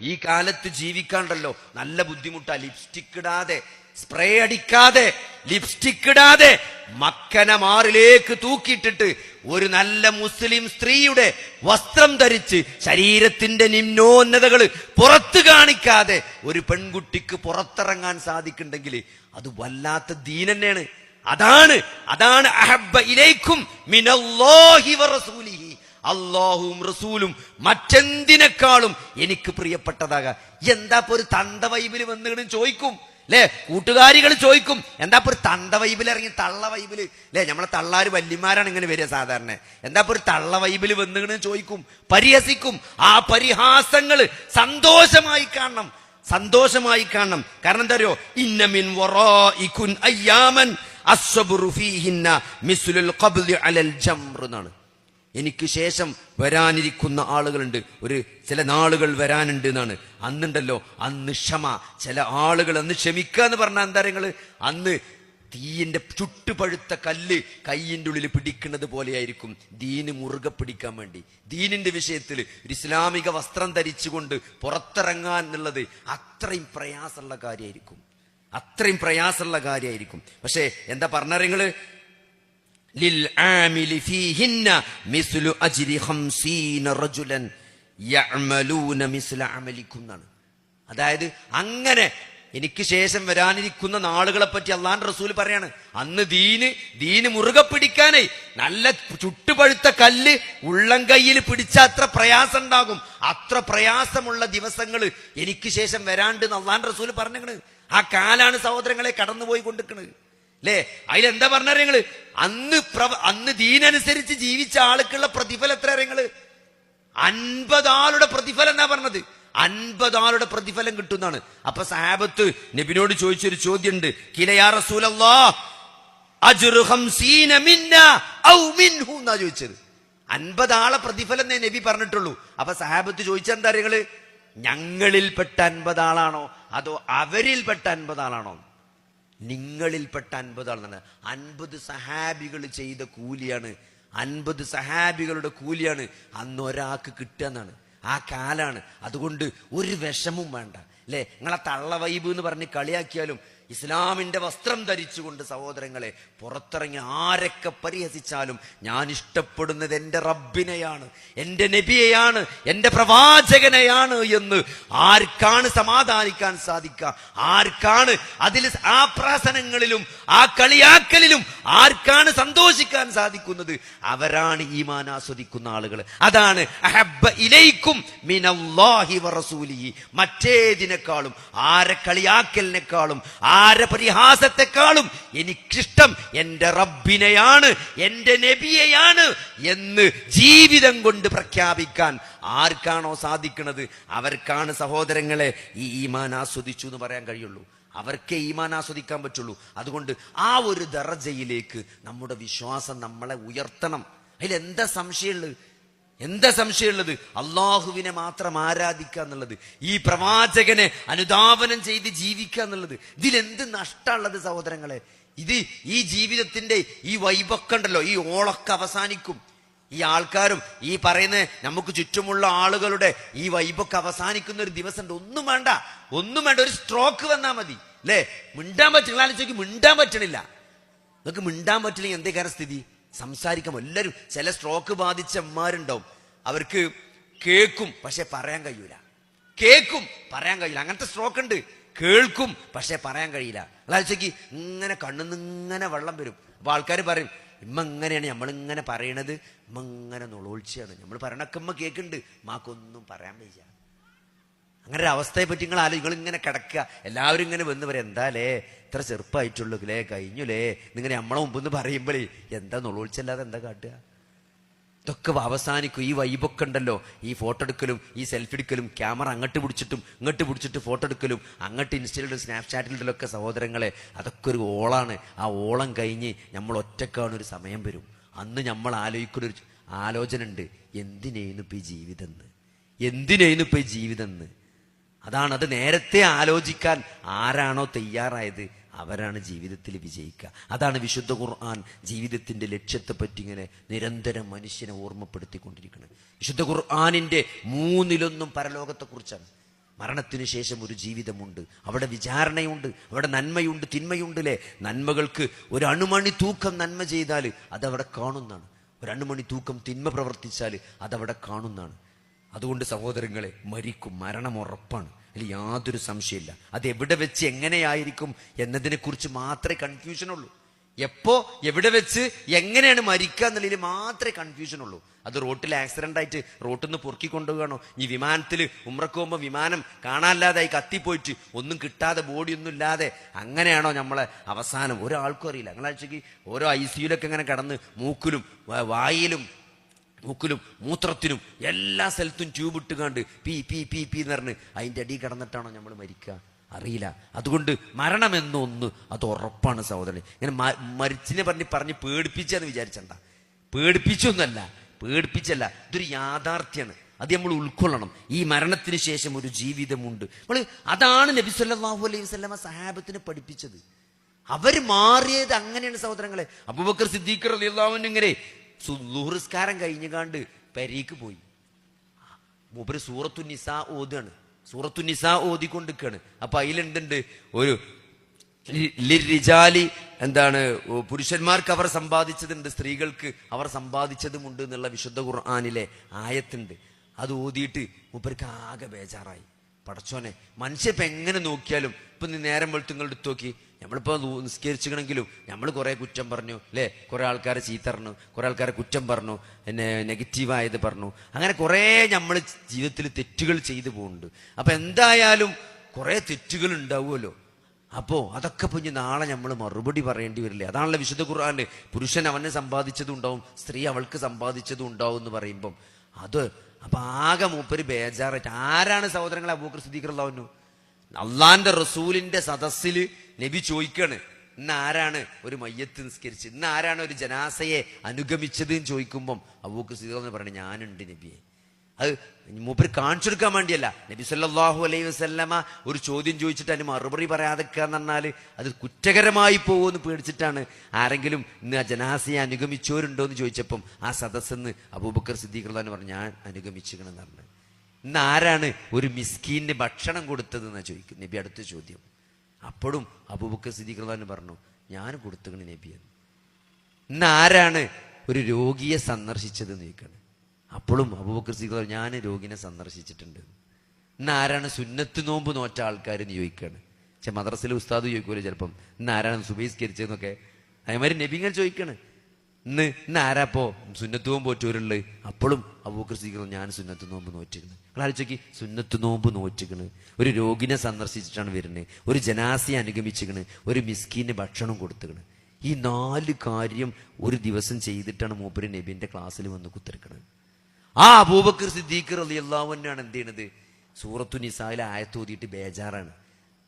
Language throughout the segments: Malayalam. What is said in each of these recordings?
ഈ കാലത്ത് ജീവിക്കാണ്ടല്ലോ. നല്ല ബുദ്ധിമുട്ടാ. ലിപ്സ്റ്റിക് ഇടാതെ സ്പ്രേ അടിക്കാതെ ലിപ്സ്റ്റിക് ഇടാതെ മക്കന മാറിലേക്ക് തൂക്കിയിട്ടിട്ട് ഒരു നല്ല മുസ്ലിം സ്ത്രീയുടെ വസ്ത്രം ധരിച്ച് ശരീരത്തിന്റെ നിമ്നോന്നതകൾ പുറത്തു കാണിക്കാതെ ഒരു പെൺകുട്ടിക്ക് പുറത്തിറങ്ങാൻ സാധിക്കുന്നുണ്ടെങ്കിൽ അത് വല്ലാത്ത ദീൻ തന്നെയാണ്. അതാണ് അതാണ് അഹബ്ബ ഇലേക്കും മിനല്ലാഹി വറസൂലിഹി അള്ളാഹുവും റസൂലും മറ്റെന്തിനേക്കാളും എനിക്ക് പ്രിയപ്പെട്ടതാകാ. എന്താ ഇപ്പൊ ഒരു തണ്ട വൈബിൽ വന്നിട്ട് ചോദിക്കും അല്ലേ കൂട്ടുകാരികൾ ചോദിക്കും എന്താ ഇപ്പൊ ഒരു തണ്ട വൈബിൽ ഇറങ്ങി തള്ള വൈബിൽ? അല്ലേ നമ്മളെ തള്ളാര് വല്യമാരാണ് ഇങ്ങനെ വരിക സാധാരണ. എന്താ ഇപ്പൊ ഒരു തള്ള വൈബിൽ വന്നിട്ട് ചോദിക്കും പരിഹസിക്കും. ആ പരിഹാസങ്ങൾ സന്തോഷമായി കാണണം സന്തോഷമായി കാണണം. കാരണം എന്താ അറിയോ? ഇന്നമിൻ അയ്യാമൻ എന്നാണ്. എനിക്ക് ശേഷം വരാനിരിക്കുന്ന ആളുകളുണ്ട്. ഒരു ചില നാളുകൾ വരാനുണ്ട് എന്നാണ്. അന്നുണ്ടല്ലോ അന്ന് ക്ഷമ. ചില ആളുകൾ അന്ന് ക്ഷമിക്കുക എന്ന് പറഞ്ഞാൽ എന്താ നിങ്ങൾ അന്ന് തീയിന്റെ ചുട്ടുപഴുത്ത കല്ല് കയ്യിന്റെ ഉള്ളിൽ പിടിക്കുന്നത് പോലെയായിരിക്കും ദീന് മുറുകെ പിടിക്കാൻ വേണ്ടി. ദീനിന്റെ വിഷയത്തിൽ ഒരു ഇസ്ലാമിക വസ്ത്രം ധരിച്ചുകൊണ്ട് പുറത്തിറങ്ങാൻ എന്നുള്ളത് അത്രയും പ്രയാസമുള്ള കാര്യമായിരിക്കും. അത്രയും പ്രയാസമുള്ള കാര്യമായിരിക്കും. പക്ഷേ എന്താ പറഞ്ഞറിയങ്ങൾ للعامل فيهن مثل أجر خمسين رجلا يعملون مثل عملكم എന്നാണ് അതായത് അങ്ങനെ എനിക്ക് ശേഷം വരാനിരിക്കുന്ന നാളുകളെ പറ്റി അള്ളാൻ റസൂൽ പറയാണ് അന്ന് ദീന് ദീന് മുറുകെ പിടിക്കാനേ നല്ല ചുട്ടുപഴുത്ത കല്ല് ഉള്ളം കയ്യിൽ പിടിച്ച അത്ര പ്രയാസം ഉണ്ടാകും അത്ര പ്രയാസമുള്ള ദിവസങ്ങൾ എനിക്ക് ശേഷം വരാണ്ട് അള്ളാൻ റസൂൽ പറഞ്ഞത് ആ കാലാണ് സഹോദരങ്ങളെ കടന്നുപോയി കൊണ്ടിരിക്കുന്നത് അല്ലേ അതിലെന്താ പറഞ്ഞ നിങ്ങൾ? അന്ന് പ്രവ അന്ന് ദീനനുസരിച്ച് ജീവിച്ച ആൾക്കുള്ള പ്രതിഫലം എത്ര നിങ്ങൾ? അൻപത് ആളുടെ പ്രതിഫലം എന്നാ പറഞ്ഞത്? അൻപത് ആളുടെ പ്രതിഫലം കിട്ടുന്നതാണ് അപ്പൊ സാബത്ത് നബിനോട് ചോദിച്ചൊരു ചോദ്യമുണ്ട്. കിലയാ റസൂലല്ലാ എന്നാ ചോദിച്ചത്. അൻപത് ആളെ പ്രതിഫലം നബി പറഞ്ഞിട്ടുള്ളൂ. അപ്പൊ സാബത്ത് ചോദിച്ചെന്താ നിങ്ങൾ? ഞങ്ങളിൽപ്പെട്ട അൻപത് ആളാണോ അതോ അവരിൽപ്പെട്ട അൻപത് ആളാണോ നിങ്ങളിൽപ്പെട്ട അൻപത് ആളെന്നാണ് അൻപത് സഹാബികൾ ചെയ്ത കൂലിയാണ്. അൻപത് സഹാബികളുടെ കൂലിയാണ്. അന്ന് ഒരാൾക്ക് കിട്ടുക എന്നാണ് ആ കാലാണ്. അതുകൊണ്ട് ഒരു വിഷമവും വേണ്ട. അല്ലേ? നിങ്ങളെ തള്ള വൈബ് എന്ന് പറഞ്ഞ് കളിയാക്കിയാലും ഇസ്ലാമിന്റെ വസ്ത്രം ധരിച്ചുകൊണ്ട് സഹോദരങ്ങളെ പുറത്തിറങ്ങി ആരൊക്കെ പരിഹസിച്ചാലും ഞാൻ ഇഷ്ടപ്പെടുന്നത് എന്റെ റബ്ബിനെയാണ് എന്റെ നബിയെയാണ് എന്റെ പ്രവാചകനെയാണ് എന്ന് ആർക്കാണ് സമാധാനിക്കാൻ സാധിക്കുക? ആർക്കാണ് അതിൽ ആ പ്രാസനങ്ങളിലും ആ കളിയാക്കലിലും ആർക്കാണ് സന്തോഷിക്കാൻ സാധിക്കുന്നത്? അവരാണ് ഈമാൻ ആസ്വദിക്കുന്ന ആളുകൾ അതാണ് അഹബ്ബ ഇലൈക്കും മിനല്ലാഹി വറസൂലിഹി. മറ്റേതിനേക്കാളും ആരെ കളിയാക്കലിനേക്കാളും ആരെ പരിഹാസത്തെക്കാളും എനിക്കിഷ്ടം എന്റെ റബ്ബിനെയാണ് എന്റെ നബിയെയാണ് എന്ന് ജീവിതം കൊണ്ട് പ്രഖ്യാപിക്കാൻ ആർക്കാണോ സാധിക്കുന്നത്? അവർക്കാണ് സഹോദരങ്ങളെ ഈ ഈമാൻ ആസ്വദിച്ചു എന്ന് പറയാൻ കഴിയുള്ളൂ. അവർക്കേ ഈമാൻ ആസ്വദിക്കാൻ പറ്റുള്ളൂ. അതുകൊണ്ട് ആ ഒരു ദറജയിലേക്ക് നമ്മുടെ വിശ്വാസം നമ്മളെ ഉയർത്തണം. അതിലെന്താ സംശയമുള്ളത്? എന്താ സംശയമുള്ളത്? അള്ളാഹുവിനെ മാത്രം ആരാധിക്കുക എന്നുള്ളത് ഈ പ്രവാചകനെ അനുദാപനം ചെയ്ത് ജീവിക്കുക എന്നുള്ളത് ഇതിലെന്ത് നഷ്ടമുള്ളത് സഹോദരങ്ങളെ? ഇത് ഈ ജീവിതത്തിന്റെ ഈ വൈബൊക്കെ ഉണ്ടല്ലോ ഈ ഓളൊക്കെ അവസാനിക്കും. ഈ ആൾക്കാരും ഈ പറയുന്ന നമുക്ക് ചുറ്റുമുള്ള ആളുകളുടെ ഈ വൈബൊക്കെ അവസാനിക്കുന്ന ഒരു ദിവസം ഉണ്ട് ഒന്നും വേണ്ട ഒന്നും വേണ്ട ഒരു സ്ട്രോക്ക് വന്നാൽ മതി. അല്ലേ മിണ്ടാൻ പറ്റില്ല ആലോചിച്ചു മിണ്ടാൻ പറ്റണില്ല. നിങ്ങൾക്ക് മിണ്ടാൻ പറ്റില്ലെങ്കിൽ എന്തേ സ്ഥിതി? സംസാരിക്കാം എല്ലാവരും ചില സ്ട്രോക്ക് ബാധിച്ച അമ്മമാരുണ്ടാവും അവർക്ക് കേൾക്കും പക്ഷെ പറയാൻ കഴിയൂല. കേൾക്കും പറയാൻ കഴിയില്ല അങ്ങനത്തെ സ്ട്രോക്ക് ഉണ്ട്. കേൾക്കും പക്ഷെ പറയാൻ കഴിയില്ല. അതാഴ്ചക്ക് ഇങ്ങനെ കണ്ണു ഇങ്ങനെ വെള്ളം വരും. അപ്പൊ ആൾക്കാർ പറയും ഇമ്മ ഇങ്ങനെയാണ് നമ്മളിങ്ങനെ പറയണത്. ഇമ്മ ഇങ്ങനെ നുളോഴ്ചയാണ് നമ്മൾ പറയണൊക്കെ കേൾക്കുന്നുണ്ട്. മാക്കൊന്നും പറയാൻ വയ്യ. അങ്ങനെ ഒരു അവസ്ഥയെ പറ്റി നിങ്ങൾ ആലോചിക്കും ഇങ്ങനെ കിടക്കുക. എല്ലാവരും ഇങ്ങനെ വന്ന് പറയാം എന്താലേ ഇത്ര ചെറുപ്പമായിട്ടുള്ളൂ ലേ കഴിഞ്ഞുലേ. നിങ്ങനെ നമ്മളെ മുമ്പെന്ന് പറയുമ്പോഴേ എന്താ നുളോളിച്ചല്ലാതെ എന്താ കാട്ടുക? ഇതൊക്കെ അവസാനിക്കും. ഈ വൈബൊക്കെ ഉണ്ടല്ലോ. ഈ ഫോട്ടോ എടുക്കലും ഈ സെൽഫി എടുക്കലും ക്യാമറ അങ്ങോട്ട് പിടിച്ചിട്ടും ഇങ്ങോട്ട് പിടിച്ചിട്ട് ഫോട്ടോ എടുക്കലും അങ്ങോട്ട് ഇൻസ്റ്റയിലും സ്നാപ്ചാറ്റിലും ഒക്കെ സഹോദരങ്ങളെ. അതൊക്കെ ഒരു ഓളാണ്. ആ ഓളം കഴിഞ്ഞ് നമ്മൾ ഒറ്റക്കാണ് ഒരു സമയം വരും. അന്ന് നമ്മൾ ആലോചിക്കുന്ന ഒരു ആലോചന ഉണ്ട് എന്തിനേന്നു ഇപ്പം ഈ ജീവിതം എന്ന് എന്തിനേന്നു ഇപ്പം ഈ ജീവിതം എന്ന് അതാണ് അത് നേരത്തെ ആലോചിക്കാൻ ആരാണോ തയ്യാറായത് അവരാണ് ജീവിതത്തിൽ വിജയിക്കുക. അതാണ് വിശുദ്ധ ഖുർആൻ ജീവിതത്തിന്റെ ലക്ഷ്യത്തെ പറ്റി ഇങ്ങനെ നിരന്തരം മനുഷ്യനെ ഓർമ്മപ്പെടുത്തിക്കൊണ്ടിരിക്കുന്നത്. വിശുദ്ധ ഖുർആാനിന്റെ മൂന്നിലൊന്നും പരലോകത്തെക്കുറിച്ചാണ്. മരണത്തിനു മരണത്തിന് ശേഷം ഒരു ജീവിതമുണ്ട്. അവിടെ വിചാരണയുണ്ട് അവിടെ നന്മയുണ്ട് തിന്മയുണ്ടല്ലേ? നന്മകൾക്ക് ഒരു അണുമണി തൂക്കം നന്മ ചെയ്താൽ അതവിടെ കാണുന്നതാണ്. ഒരു അണുമണി തൂക്കം തിന്മ പ്രവർത്തിച്ചാൽ അതവിടെ കാണുന്നതാണ്. അതുകൊണ്ട് സഹോദരങ്ങളെ മരിക്കും മരണം ഉറപ്പാണ്. അതിൽ യാതൊരു സംശയമില്ല അത് എവിടെ വെച്ച് എങ്ങനെയായിരിക്കും എന്നതിനെക്കുറിച്ച് മാത്രമേ കൺഫ്യൂഷൻ ഉള്ളൂ. എപ്പോ എവിടെ വെച്ച് എങ്ങനെയാണ് മരിക്കുക എന്നുള്ളതിൽ മാത്രമേ കൺഫ്യൂഷൻ ഉള്ളൂ. അത് റോട്ടിൽ ആക്സിഡന്റ് ആയിട്ട് റോട്ടിൽ നിന്ന് പൊറുക്കി കൊണ്ടുപോകണോ ഈ വിമാനത്തിൽ ഉമ്രക്ക് വിമാനം കാണാനില്ലാതായി കത്തിപ്പോയിട്ട് ഒന്നും കിട്ടാതെ ബോഡിയൊന്നും ഇല്ലാതെ അങ്ങനെയാണോ നമ്മളെ അവസാനം? ഒരാൾക്കും അറിയില്ല. ഞങ്ങളാഴ്ചക്ക് ഓരോ ഐ സിയിലൊക്കെ ഇങ്ങനെ കിടന്ന് മൂക്കിലും വായിലും മൂക്കിലും മൂത്രത്തിനും എല്ലാ സ്ഥലത്തും ട്യൂബ് ഇട്ടുകാണ്ട് പി പി പി പി എന്ന് പറഞ്ഞ് അതിന്റെ അടി കിടന്നിട്ടാണോ നമ്മൾ മരിക്കുക അറിയില്ല. അതുകൊണ്ട് മരണമെന്നൊന്ന് അത് ഉറപ്പാണ് സഹോദരൻ ഇങ്ങനെ മരിച്ചിനെ പറഞ്ഞ് പറഞ്ഞ് പേടിപ്പിച്ചെന്ന് വിചാരിച്ചണ്ട. പേടിപ്പിച്ചൊന്നല്ല പേടിപ്പിച്ചല്ല. ഇതൊരു യാഥാർത്ഥ്യമാണ് അത് നമ്മൾ ഉൾക്കൊള്ളണം. ഈ മരണത്തിന് ശേഷം ഒരു ജീവിതമുണ്ട്. നമ്മൾ അതാണ് നബി സല്ലാഹു അലൈഹി വസല്ലമ സഹാബത്തിനെ പഠിപ്പിച്ചത്. അവർ മാറിയത് അങ്ങനെയാണ് സഹോദരങ്ങളെ. അബൂബക്കർ സിദ്ദീഖ് റളിയല്ലാഹു ഇങ്ങനെ ലുഹുസ്കാരം കഴിഞ്ഞുകാണ്ട് പെരീക്ക് പോയി. മൂപ്പര് സൂറത്തു നിസ ഓതാണ് സൂറത്തു നിസ ഓതിക്കൊണ്ടിരിക്കുകയാണ്. അപ്പൊ അതിലെന്തുണ്ട്? ഒരു ലിരിജാലി എന്താണ് പുരുഷന്മാർക്ക് അവർ സമ്പാദിച്ചതുണ്ട് സ്ത്രീകൾക്ക് അവർ സമ്പാദിച്ചതുമുണ്ട് എന്നുള്ള വിശുദ്ധ ഖുർആാനിലെ ആയത്തുണ്ട്. അത് ഓതിയിട്ട് മൂപ്പർക്ക് ആകെ ബേജാറായി. പടച്ചോനെ മനുഷ്യ ഇപ്പൊ എങ്ങനെ നോക്കിയാലും ഇപ്പൊ നീ നേരം വെളുത്ത് നിങ്ങൾ എടുത്ത് നോക്കി നമ്മളിപ്പോ നിസ്കരിച്ചിക്കണമെങ്കിലും നമ്മൾ കുറെ കുറ്റം പറഞ്ഞു അല്ലേ? കുറെ ആൾക്കാരെ ചീത്തറഞ്ഞു കുറേ ആൾക്കാരെ കുറ്റം പറഞ്ഞു എന്നെ നെഗറ്റീവായത് പറഞ്ഞു. അങ്ങനെ കുറെ നമ്മൾ ജീവിതത്തിൽ തെറ്റുകൾ ചെയ്തു പോകുന്നുണ്ട്. അപ്പൊ എന്തായാലും കുറെ തെറ്റുകൾ ഉണ്ടാവുമല്ലോ. അപ്പോ അതൊക്കെ പിന്നെ നാളെ നമ്മൾ മറുപടി പറയേണ്ടി വരില്ലേ? അതാണല്ലോ വിശുദ്ധ ഖുർആാന്റെ പുരുഷൻ അവനെ സമ്പാദിച്ചതും ഉണ്ടാവും സ്ത്രീ അവൾക്ക് സമ്പാദിച്ചതും ഉണ്ടാവും എന്ന് പറയുമ്പം അത് അപ്പൊ ആകെ മൂപ്പര് ബേജാറായിട്ട്. ആരാണ് സഹോദരങ്ങളെ അബൂക്കർ സിദ്ദീഖുള്ളവനു അള്ളാന്റെ റസൂലിന്റെ സദസ്സിൽ നബി ചോദിക്കാണ് ഇന്ന് ആരാണ് ഒരു മയ്യത്ത് നിസ്കരിച്ച് ഇന്ന് ആരാണ് ഒരു ജനാസയെ അനുഗമിച്ചത്? എന്ന് ചോദിക്കുമ്പം അബൂക്കർ സിദ്ദീഖ് പറഞ്ഞു ഞാനുണ്ട് നബിയെ. അത് മൂപ്പര് കാണിച്ചു കൊടുക്കാൻ വേണ്ടിയല്ല. നബി സല്ലല്ലാഹു അലൈഹി വസല്ലമ ഒരു ചോദ്യം ചോദിച്ചിട്ട് അതിന് മറുപടി പറയാതെക്കുക എന്ന് പറഞ്ഞാൽ അത് കുറ്റകരമായി പോകുമെന്ന് പേടിച്ചിട്ടാണ്. ആരെങ്കിലും ഇന്ന് ആ ജനാസയെ അനുഗമിച്ചവരുണ്ടോ എന്ന് ചോദിച്ചപ്പം ആ സദസ്സെന്ന് അബൂബക്കർ സിദ്ദീഖ് എന്ന് പറഞ്ഞു ഞാൻ അനുഗമിച്ചിരിക്കണമെന്ന് പറഞ്ഞു. ഇന്ന് ആരാണ് ഒരു മിസ്കീന് ഭക്ഷണം കൊടുത്തതെന്ന് ചോദിക്കും നബി അടുത്ത ചോദ്യം. അപ്പോഴും അബൂബക്കർ സിദ്ദീഖ് പറഞ്ഞു ഞാൻ കൊടുത്തുകണ് നബി എന്ന് ഇന്ന് ആരാണ് ഒരു രോഗിയെ സന്ദർശിച്ചത് എന്ന് ചോദിക്കണം? അപ്പോഴും അബൂബക്കർ സിഖ് ഞാൻ രോഗിനെ സന്ദർശിച്ചിട്ടുണ്ട്. ഇന്ന് ആരാണ് സുന്നത്ത് നോമ്പ് നോറ്റ ആൾക്കാർ എന്ന് ചോദിക്കുകയാണ് പക്ഷെ മദ്രസിലെ ഉസ്താദ് ചോദിക്കുമല്ലോ ചിലപ്പം ഇന്ന് ആരാണ് സുബീസ്കരിച്ചതെന്നൊക്കെ അതേമാതിരി നബിങ്ങൾ ചോദിക്കാണ്. ഇന്ന് ഇന്ന് ആരാപ്പോ സുന്നത്ത് നോമ്പ് പോറ്റൂരുള്ളത് അപ്പോഴും അബൂബക്കർ സിഖ് ഞാൻ സുന്നത്ത് നോമ്പ് നോറ്റിരുന്നു നിങ്ങൾ ആലോചിക്ക് സുന്നത്ത് നോമ്പ് നോറ്റിക്കണ് ഒരു രോഗിനെ സന്ദർശിച്ചിട്ടാണ് വരുന്നത് ഒരു ജനാസിയെ അനുഗമിച്ചിക്കണ് ഒരു മിസ്കീന് ഭക്ഷണം കൊടുത്തുകണ് ഈ നാല് കാര്യം ഒരു ദിവസം ചെയ്തിട്ടാണ് മൂപ്പര് നബിന്റെ ക്ലാസ്സിൽ വന്ന് കുത്തിരിക്കണത് ആ അബൂബക്കർ സിദ്ദീഖർ അലി അള്ളാഹുവിനാണ് എന്ത് ചെയ്യണത്? സൂറത്തു നിസായിലെ ആയത്തോതിയിട്ട് ബേജാറാണ്.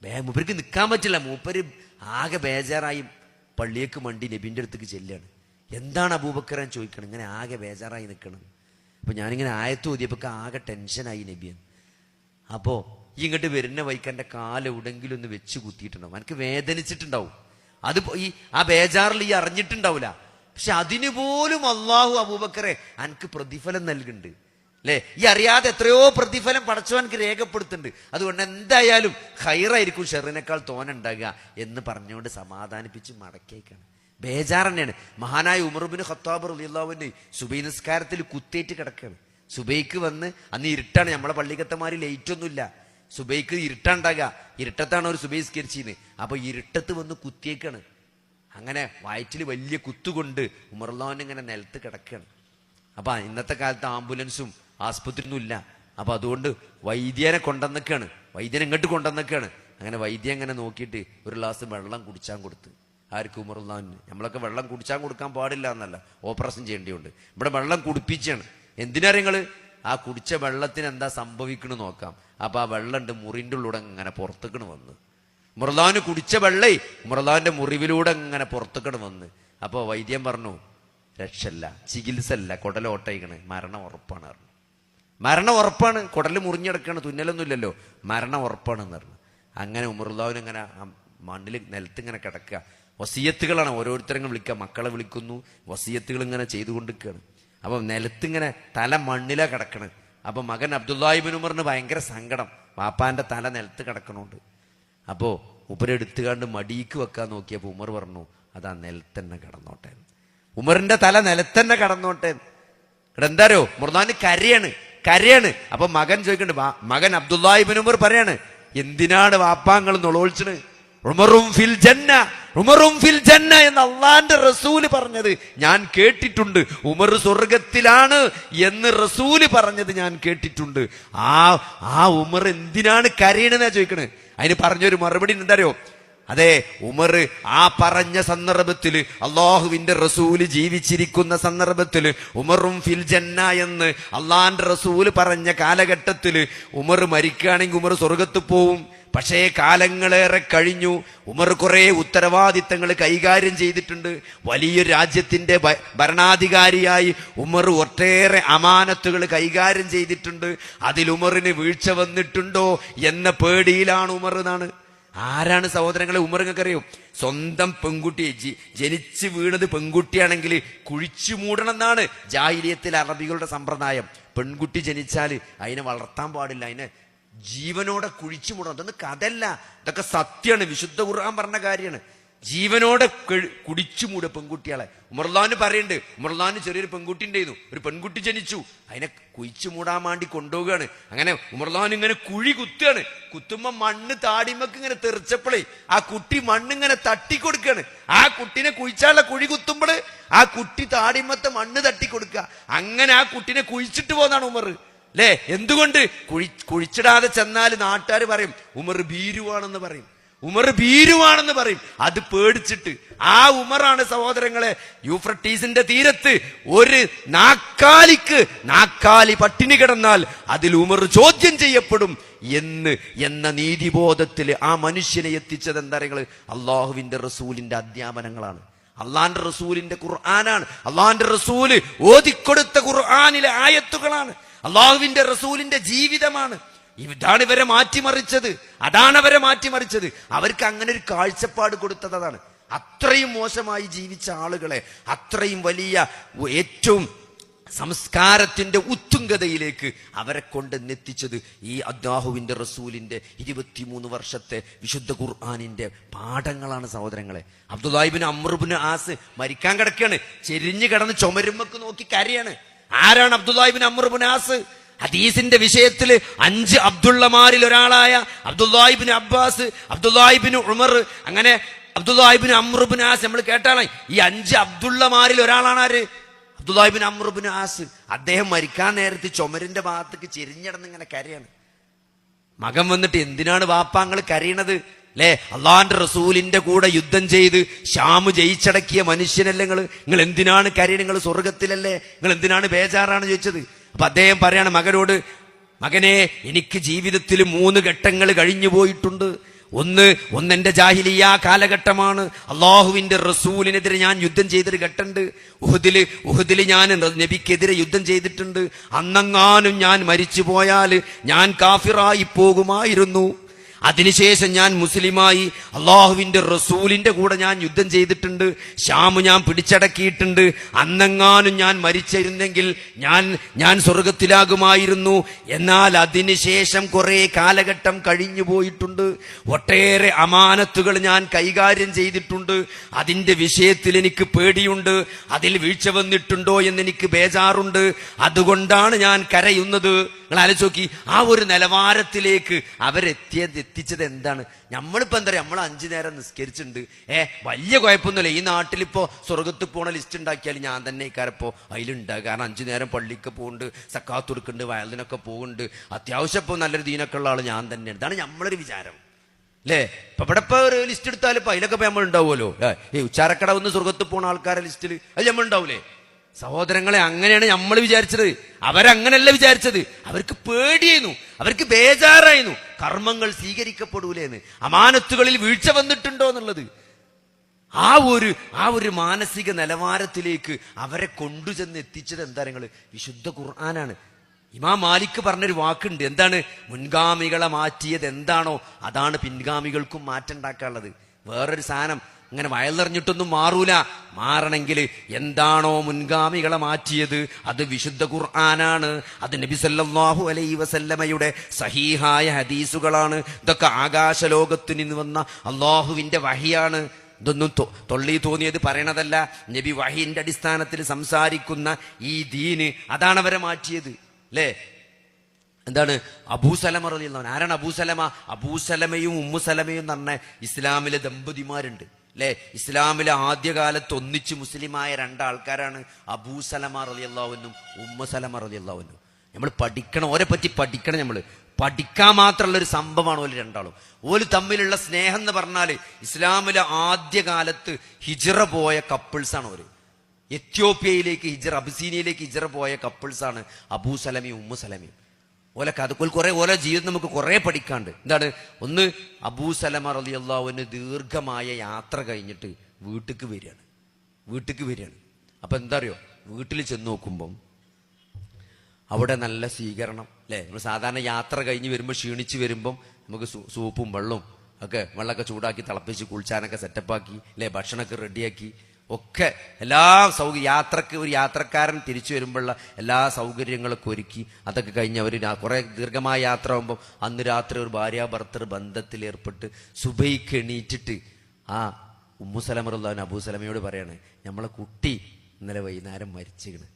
ബേ മൂപ്പർക്ക് നിൽക്കാൻ പറ്റില്ല. മൂപ്പര് ആകെ ബേജാറായി പള്ളിയേക്ക് മണ്ടി നബിന്റെ അടുത്തേക്ക് ചെല്ലുകയാണ് എന്താണ് അബൂബക്കറാൻ ചോദിക്കണം ഇങ്ങനെ ആകെ ബേജാറായി നിൽക്കണം അപ്പൊ ഞാനിങ്ങനെ ആയത്തോതിയപ്പോ ആകെ ടെൻഷനായി നബിയൻ അപ്പോ ഈ ഇങ്ങോട്ട് വരുന്ന വൈക്കാന്റെ കാലെവിടെങ്കിലും ഒന്ന് വെച്ച് കുത്തിയിട്ടുണ്ടാവും. എനിക്ക് വേദനിച്ചിട്ടുണ്ടാവും. അത് ഈ ആ ബേജാറിൽ ഈ അറിഞ്ഞിട്ടുണ്ടാവില്ല പക്ഷെ അതിനു പോലും അള്ളാഹു അബൂബക്കറെ എനിക്ക് പ്രതിഫലം നൽകുന്നുണ്ട് അല്ലേ ഈ അറിയാതെ എത്രയോ പ്രതിഫലം പടച്ചവനക്ക് രേഖപ്പെടുത്തുന്നുണ്ട്. അതുകൊണ്ട് എന്തായാലും ഹൈറായിരിക്കും ഷെറിനേക്കാൾ തോനുണ്ടാകുക എന്ന് പറഞ്ഞുകൊണ്ട് സമാധാനിപ്പിച്ച് മടക്കേക്കാണ് ബേജാർ തന്നെയാണ് മഹാനായ ഉമർബിന് ഖത്താബ് റളിയല്ലാഹുവിന് സുബൈ നിസ്കാരത്തിൽ കുത്തേറ്റ് കിടക്കുകയാണ് സുബൈക്ക് വന്ന് അന്ന് ഇരുട്ടാണ്. നമ്മളെ പള്ളിക്കത്തമാര് ലൈറ്റൊന്നുമില്ല സുബൈക്ക് ഇരുട്ടുണ്ടാകുക ഇരുട്ടത്താണ് ഒരു സുബൈസ്കരിച്ചിന്ന് അപ്പൊ ഇരുട്ടത്ത് വന്ന് കുത്തിയേക്കാണ്. അങ്ങനെ വയറ്റിൽ വലിയ കുത്തുകൊണ്ട് ഉമർലോൻ ഇങ്ങനെ നിലത്ത് കിടക്കുകയാണ് അപ്പൊ ഇന്നത്തെ കാലത്ത് ആംബുലൻസും ആസ്പത്രിയൊന്നും ഇല്ല. അപ്പൊ അതുകൊണ്ട് വൈദ്യനെ കൊണ്ടുവന്നൊക്കെയാണ്. വൈദ്യനെ ഇങ്ങോട്ട് കൊണ്ടുവന്നൊക്കെയാണ്. അങ്ങനെ വൈദ്യം അങ്ങനെ നോക്കിയിട്ട് ഒരു ഗ്ലാസ് വെള്ളം കുടിച്ചാൻ കൊടുത്ത്. ആർക്കും ഉമർലോന് നമ്മളൊക്കെ വെള്ളം കുടിച്ചാൻ കൊടുക്കാൻ പാടില്ല എന്നല്ല. ഓപ്പറേഷൻ ചെയ്യേണ്ടിയുണ്ട് ഇവിടെ വെള്ളം കുടിപ്പിച്ചാണ്. എന്തിനാ നിങ്ങൾ? ആ കുടിച്ച വെള്ളത്തിന് എന്താ സംഭവിക്കണു നോക്കാം. അപ്പൊ ആ വെള്ളം ഉണ്ട് മുറിന്റെ ഉള്ളിലൂടെ ഇങ്ങനെ പുറത്തേക്കണ് വന്ന്. മുറലാവിന് കുടിച്ച വെള്ളേ മുറലാവിന്റെ മുറിവിലൂടെ ഇങ്ങനെ പുറത്തേക്കണ് വന്ന്. അപ്പോൾ വൈദ്യം പറഞ്ഞു രക്ഷല്ല ചികിത്സ അല്ല കുടലോട്ടയിക്കണ് മരണം ഉറപ്പാണ് പറഞ്ഞു. മരണം ഉറപ്പാണ്. കുടൽ തുന്നലൊന്നും തുന്നലൊന്നുമില്ലല്ലോ. മരണം ഉറപ്പാണെന്ന് പറഞ്ഞു. അങ്ങനെ ഉമറുല്ലാവിന് ഇങ്ങനെ മണ്ണിൽ നിലത്ത് ഇങ്ങനെ കിടക്കുക. വസീയത്തുകളാണ്. ഓരോരുത്തരും വിളിക്കുക. മക്കളെ വിളിക്കുന്നു. വസീയത്തുകൾ ഇങ്ങനെ ചെയ്തുകൊണ്ടിരിക്കുകയാണ്. അപ്പം നിലത്തിങ്ങനെ തല മണ്ണിലാ കിടക്കണ്. അപ്പൊ മകൻ അബ്ദുല്ലാഹിബിൻ ഉമറിന് ഭയങ്കര സങ്കടം. വാപ്പാന്റെ തല നിലത്ത് കിടക്കണോണ്ട്. അപ്പോ ഉപരെടുത്തുകാണ്ട് മടിയിക്ക് വെക്കാൻ നോക്കിയപ്പോൾ ഉമർ പറഞ്ഞു അതാ നിലത്തന്നെ കിടന്നോട്ടെ. ഉമറിന്റെ തല നിലത്തന്നെ കടന്നോട്ടെ. ഇവിടെ എന്താരോ മുർദാന് കരയാണ് കരയാണ്. അപ്പൊ മകൻ ചോദിക്കണ്ട് മകൻ അബ്ദുല്ലാഹിബിൻ ഉമർ പറയാണ് എന്തിനാണ് വാപ്പാങ്ങൾ നുളോളിച്ചത് റസൂൽ പറഞ്ഞത് ഞാൻ കേട്ടിട്ടുണ്ട്. ഉമർ സ്വർഗത്തിലാണ് എന്ന് റസൂൽ പറഞ്ഞത് ഞാൻ കേട്ടിട്ടുണ്ട്. ആ ആ ഉമർ എന്തിനാണ് കരയണെന്നാ ചോദിക്കണേ? അതിന് പറഞ്ഞൊരു മറുപടി എന്താറിയോ? അതെ ഉമർ ആ പറഞ്ഞ സന്ദർഭത്തിൽ അള്ളാഹുവിന്റെ റസൂൽ ജീവിച്ചിരിക്കുന്ന സന്ദർഭത്തിൽ ഉമറും ഫിൽ ജന്ന എന്ന് അള്ളാഹിന്റെ റസൂൽ പറഞ്ഞ കാലഘട്ടത്തിൽ ഉമർ മരിക്കുകയാണെങ്കിൽ ഉമർ സ്വർഗത്ത് പോവും. പക്ഷേ കാലങ്ങളേറെ കഴിഞ്ഞു. ഉമർ കുറെ ഉത്തരവാദിത്തങ്ങൾ കൈകാര്യം ചെയ്തിട്ടുണ്ട്. വലിയ രാജ്യത്തിന്റെ ഭരണാധികാരിയായി ഉമർ ഒട്ടേറെ അമാനത്തുകൾ കൈകാര്യം ചെയ്തിട്ടുണ്ട്. അതിൽ ഉമറിന് വീഴ്ച വന്നിട്ടുണ്ടോ എന്ന പേടിയിലാണ് ഉമർ എന്നാണ്. ആരാണ് സഹോദരങ്ങളെ ഉമർ നിങ്ങൾക്കറിയോ? സ്വന്തം പെൺകുട്ടിയെ ജി- ജനിച്ച് വീണത് പെൺകുട്ടിയാണെങ്കിൽ കുഴിച്ചു മൂടണം എന്നാണ് ജാഹിലിയത്തിൽ അറബികളുടെ സമ്പ്രദായം. പെൺകുട്ടി ജനിച്ചാൽ അതിനെ വളർത്താൻ പാടില്ല. അതിനെ ജീവനോടെ കുഴിച്ചു മൂടണം. അതൊന്ന് കഥല്ല ഇതൊക്കെ സത്യമാണ്. വിശുദ്ധ ഖുർആൻ പറഞ്ഞ കാര്യമാണ്. ജീവനോടെ കുടിച്ചു മൂട പെൺകുട്ടികളെ. ഉമർലാന് പറയുന്നുണ്ട്. ഉമർലാന് ചെറിയൊരു പെൺകുട്ടി ഒരു പെൺകുട്ടി ജനിച്ചു. അതിനെ കുഴിച്ചു മൂടാൻ വേണ്ടി കൊണ്ടുപോവുകയാണ്. അങ്ങനെ ഉമർലാൻ ഇങ്ങനെ കുഴി കുത്തുകയാണ്. കുത്തുമ്പോ മണ്ണ് താടിമക്ക് ഇങ്ങനെ തെറിച്ചപ്പോഴേ ആ കുട്ടി മണ്ണ് ഇങ്ങനെ തട്ടിക്കൊടുക്കുകയാണ്. ആ കുട്ടിനെ കുഴിച്ചാലുള്ള കുഴി കുത്തുമ്പോൾ ആ കുട്ടി താടിമത്തെ മണ്ണ് തട്ടിക്കൊടുക്കുക. അങ്ങനെ ആ കുട്ടിനെ കുഴിച്ചിട്ട് പോകുന്നതാണ് ഉമർ. അല്ലേ എന്തുകൊണ്ട്? കുഴി കുഴിച്ചിടാതെ ചെന്നാൽ നാട്ടുകാർ പറയും ഉമർ ഭീരുവാണെന്ന് പറയും. ഉമർ ഭീരുവാണെന്ന് പറയും. അത് പേടിച്ചിട്ട്. ആ ഉമറാണ് സഹോദരങ്ങളെ യൂഫ്രട്ടീസിന്റെ തീരത്ത് ഒരു നാക്കാലിക്ക് നാക്കാലി പട്ടിണി കിടന്നാൽ അതിൽ ഉമർ ചോദ്യം ചെയ്യപ്പെടും എന്ന് എന്ന നീതിബോധത്തിൽ ആ മനുഷ്യനെ എത്തിച്ചത് എന്താ പറയുക അള്ളാഹുവിന്റെ റസൂലിന്റെ അധ്യാപനങ്ങളാണ്. അള്ളാന്റെ റസൂലിന്റെ ഖുർആനാണ്. അള്ളാന്റെ റസൂൽ ഓതിക്കൊടുത്ത ഖുർആാനിലെ ആയത്തുകളാണ്. അള്ളാഹുവിന്റെ റസൂലിന്റെ ജീവിതമാണ്. ഇതാണ് ഇവരെ മാറ്റിമറിച്ചത്. അതാണ് അവരെ മാറ്റിമറിച്ചത്. അവർക്ക് അങ്ങനെ ഒരു കാഴ്ചപ്പാട് കൊടുത്തതാണ് അത്രയും മോശമായി ജീവിച്ച ആളുകളെ അത്രയും വലിയ ഏറ്റവും സംസ്കാരത്തിന്റെ ഉത്തുംഗതയിലേക്ക് അവരെ കൊണ്ട് എത്തിച്ചത് ഈ അദ്ദാഹുവിന്റെ റസൂലിന്റെ ഇരുപത്തിമൂന്ന് വർഷത്തെ വിശുദ്ധ ഖുർആാനിന്റെ പാഠങ്ങളാണ് സഹോദരങ്ങളെ. അബ്ദുല്ലാഹിബിന് അമ്രുബിന് ആസ് മരിക്കാൻ കിടക്കുകയാണ്. ചെരിഞ്ഞു കിടന്ന് ചുമരുമ്മക്ക് നോക്കി കരയാണ്. ആരാണ് അബ്ദുല്ലാഹിബിൻ അമ്രുബുനാസ് ഹദീസിന്റെ വിഷയത്തിൽ അഞ്ച് അബ്ദുള്ളമാരിൽ ഒരാളായ അബ്ദുല്ലാഹിബിൻ അബ്ബാസ് അബ്ദുല്ലാഹിബിൻ ഉമർ അങ്ങനെ അബ്ദുല്ലാഹിബിൻ അമ്രുബുനാസ് നമ്മൾ കേട്ടാണ്. ഈ അഞ്ച് അബ്ദുള്ളമാരിൽ ഒരാളാണ് ആര്? അബ്ദുല്ലാഹിബിൻ അമ്രുബിൻ ആസ് അദ്ദേഹം മരിക്കാൻ നേരത്ത് ചുമരിന്റെ ഭാഗത്തേക്ക് ചെരിഞ്ഞടന്ന് ഇങ്ങനെ കരയാണ്. മകൻ വന്നിട്ട് എന്തിനാണ് വാപ്പാങ്ങൾ കരയണത്? അല്ലേ അള്ളാന്റെ റസൂലിന്റെ കൂടെ യുദ്ധം ചെയ്ത് ഷാമ് ജയിച്ചടക്കിയ മനുഷ്യനല്ലേ നിങ്ങൾ നിങ്ങൾ എന്തിനാണ് കരയണ? നിങ്ങൾ സ്വർഗത്തിലല്ലേ? നിങ്ങൾ എന്തിനാണ് ബേജാറാണ് ചോദിച്ചത്? അപ്പൊ അദ്ദേഹം പറയാണ് മകനോട് മകനെ എനിക്ക് ജീവിതത്തിൽ മൂന്ന് ഘട്ടങ്ങൾ കഴിഞ്ഞു പോയിട്ടുണ്ട്. ഒന്ന് ഒന്നെന്റെ ജാഹിലിയ കാലഘട്ടമാണ്. അള്ളാഹുവിന്റെ റസൂലിനെതിരെ ഞാൻ യുദ്ധം ചെയ്തൊരു ഘട്ടമുണ്ട്. ഉഹുദിൽ ഉഹുദിൽ ഞാൻ നബിക്കെതിരെ യുദ്ധം ചെയ്തിട്ടുണ്ട്. അന്നെങ്ങാനും ഞാൻ മരിച്ചു പോയാൽ ഞാൻ കാഫിറായി പോകുമായിരുന്നു. അതിനുശേഷം ഞാൻ മുസ്ലിമായി അള്ളാഹുവിന്റെ റസൂലിന്റെ കൂടെ ഞാൻ യുദ്ധം ചെയ്തിട്ടുണ്ട് ശ്യാമ് ഞാൻ പിടിച്ചടക്കിയിട്ടുണ്ട് അന്നെങ്ങാനും ഞാൻ മരിച്ചിരുന്നെങ്കിൽ ഞാൻ ഞാൻ സ്വർഗത്തിലാകുമായിരുന്നു. എന്നാൽ അതിനുശേഷം കുറെ കാലഘട്ടം കഴിഞ്ഞു പോയിട്ടുണ്ട്. ഒട്ടേറെ അമാനത്തുകൾ ഞാൻ കൈകാര്യം ചെയ്തിട്ടുണ്ട്. അതിന്റെ വിഷയത്തിൽ എനിക്ക് പേടിയുണ്ട്. അതിൽ വീഴ്ച വന്നിട്ടുണ്ടോ എന്ന് എനിക്ക് ബേജാറുണ്ട്. അതുകൊണ്ടാണ് ഞാൻ കരയുന്നത്. നിങ്ങൾ ആലോചിച്ച് നോക്കി ആ ഒരു നിലവാരത്തിലേക്ക് അവരെത്തിയത് എത്തിച്ചത് എന്താണ്? നമ്മളിപ്പോ എന്താ പറയുക നമ്മൾ അഞ്ചു നേരം നിസ്കരിച്ചിട്ടുണ്ട്. ഏ വലിയ കുഴപ്പമൊന്നുമില്ല. ഈ നാട്ടിലിപ്പോ സ്വർഗത്ത് പോണ ലിസ്റ്റ് ഉണ്ടാക്കിയാൽ ഞാൻ തന്നെ ഇക്കാരപ്പോ അതിലുണ്ട് കാരണം അഞ്ചു നേരം പള്ളിക്ക് പോകുന്നുണ്ട് സക്കാത്ത് കൊടുക്കുന്നുണ്ട് വയലിനൊക്കെ പോകുന്നുണ്ട് അത്യാവശ്യം ഇപ്പോൾ നല്ലൊരു ദീനൊക്കെ ഉള്ള ആൾ ഞാൻ തന്നെയാണ്. ഇതാണ് നമ്മളൊരു വിചാരം. അല്ലേ? ഇപ്പൊ ഇവിടെ ഇപ്പൊ ഒരു ലിസ്റ്റ് എടുത്താൽ ഇപ്പൊ അതിലൊക്കെ നമ്മൾ ഉണ്ടാവുമല്ലോ ഈ ഉച്ചാരക്കട ഒന്ന് സ്വർഗത്ത് പോണ ആൾക്കാരെ ലിസ്റ്റിൽ അത് നമ്മൾ ഉണ്ടാവൂലേ സഹോദരങ്ങളെ അങ്ങനെയാണ് നമ്മൾ വിചാരിച്ചത്. അവരങ്ങനല്ല വിചാരിച്ചത്. അവർക്ക് പേടിയായിരുന്നു. അവർക്ക് ബേജാറായിരുന്നു. കർമ്മങ്ങൾ സ്വീകരിക്കപ്പെടൂലേന്ന്. അമാനത്തുകളിൽ വീഴ്ച വന്നിട്ടുണ്ടോ എന്നുള്ളത്. ആ ഒരു ആ ഒരു മാനസിക നിലവാരത്തിലേക്ക് അവരെ കൊണ്ടുചെന്ന് എത്തിച്ചത് എന്താ നിങ്ങൾ വിശുദ്ധ ഖുർആനാണ്. ഇമാം മാലിക്ക് പറഞ്ഞൊരു വാക്കുണ്ട്. എന്താണ്? മുൻഗാമികളെ മാറ്റിയത് എന്താണോ അതാണ് പിൻഗാമികൾക്കും മാറ്റം ഉണ്ടാക്കാനുള്ളത്. വേറൊരു സാധനം. അങ്ങനെ വയലെറിഞ്ഞിട്ടൊന്നും മാറൂല. മാറണമെങ്കിൽ എന്താണോ മുൻഗാമികളെ മാറ്റിയത്? അത് വിശുദ്ധ ഖുർആനാണ്. അത് നബി സല്ലല്ലാഹു അലൈ വസല്ലമയുടെ സഹീഹായ ഹദീസുകളാണ്. ഇതൊക്കെ ആകാശലോകത്തു നിന്ന് വന്ന അള്ളാഹുവിന്റെ വഹിയാണ്. ഇതൊന്നും തൊള്ളി തോന്നിയത് പറയണതല്ല. നബി വഹിന്റെ അടിസ്ഥാനത്തിൽ സംസാരിക്കുന്ന ഈ ദീന് അതാണ് അവരെ മാറ്റിയത്. അല്ലേ എന്താണ്? അബൂസലമ അൻഹു. ആരാണ് അബൂസലമ അബൂസലമയും ഉമ്മുസലമയും എന്ന് പറഞ്ഞ ഇസ്ലാമിലെ ദമ്പതിമാരുണ്ട്. അല്ലെ ഇസ്ലാമിലെ ആദ്യകാലത്ത് ഒന്നിച്ച് മുസ്ലിമായ രണ്ടാൾക്കാരാണ് അബൂസലമ സലമ ഉമ്മസലമ റലിയല്ലാവുന്നും നമ്മൾ പഠിക്കണം ഓരെ പറ്റി പഠിക്കണം നമ്മൾ. പഠിക്കാൻ മാത്രമുള്ള ഒരു സംഭവമാണ് ഓൽ രണ്ടാളും. ഓൽ തമ്മിലുള്ള സ്നേഹം എന്ന് പറഞ്ഞാൽ ഇസ്ലാമിലെ ആദ്യകാലത്ത് ഹിജറ പോയ കപ്പിൾസാണ് ഓര്. എത്യോപ്യയിലേക്ക് ഹിജറ അബിസീനിയയിലേക്ക് ഹിജറ പോയ കപ്പിൾസാണ് അബൂ സലമിയും ഉമ്മു സലമിയും. ഓല അത് കുറെ ഓല ജീവിതം നമുക്ക് കുറെ പഠിക്കാണ്ട്. എന്താണ്? ഒന്ന് അബൂ സലമ റലി അള്ളാഹുവിന് ദീർഘമായ യാത്ര കഴിഞ്ഞിട്ട് വീട്ടിക്ക് വരികയാണ്. വീട്ടിക്ക് വരികയാണ്. അപ്പൊ എന്താ അറിയോ വീട്ടിൽ ചെന്ന് നോക്കുമ്പം അവിടെ നല്ല സ്വീകരണം അല്ലേ? നമ്മൾ സാധാരണ യാത്ര കഴിഞ്ഞ് വരുമ്പോൾ ക്ഷീണിച്ച് വരുമ്പം നമുക്ക് സൂപ്പും വെള്ളവും ഒക്കെ വെള്ളമൊക്കെ ചൂടാക്കി തിളപ്പിച്ച് കുളിച്ചാനൊക്കെ സെറ്റപ്പാക്കി അല്ലേ? ഭക്ഷണമൊക്കെ റെഡിയാക്കി ഒക്കെ എല്ലാ സൗകര്യ യാത്രയ്ക്ക് ഒരു യാത്രക്കാരൻ തിരിച്ചു വരുമ്പോഴുള്ള എല്ലാ സൗകര്യങ്ങളൊക്കെ ഒരുക്കി അതൊക്കെ കഴിഞ്ഞ് അവർ കുറെ ദീർഘമായ യാത്ര ആകുമ്പോൾ അന്ന് രാത്രി ഒരു ഭാര്യ ഭർത്തർ ബന്ധത്തിൽ ഏർപ്പെട്ട് സുബൈക്ക് എണീറ്റിട്ട് ആ ഉമ്മുസലമറുല്ലാൻ അബൂസലമയോട് പറയാണ് നമ്മളെ കുട്ടി ഇന്നലെ വൈകുന്നേരം മരിച്ചിക്കണ്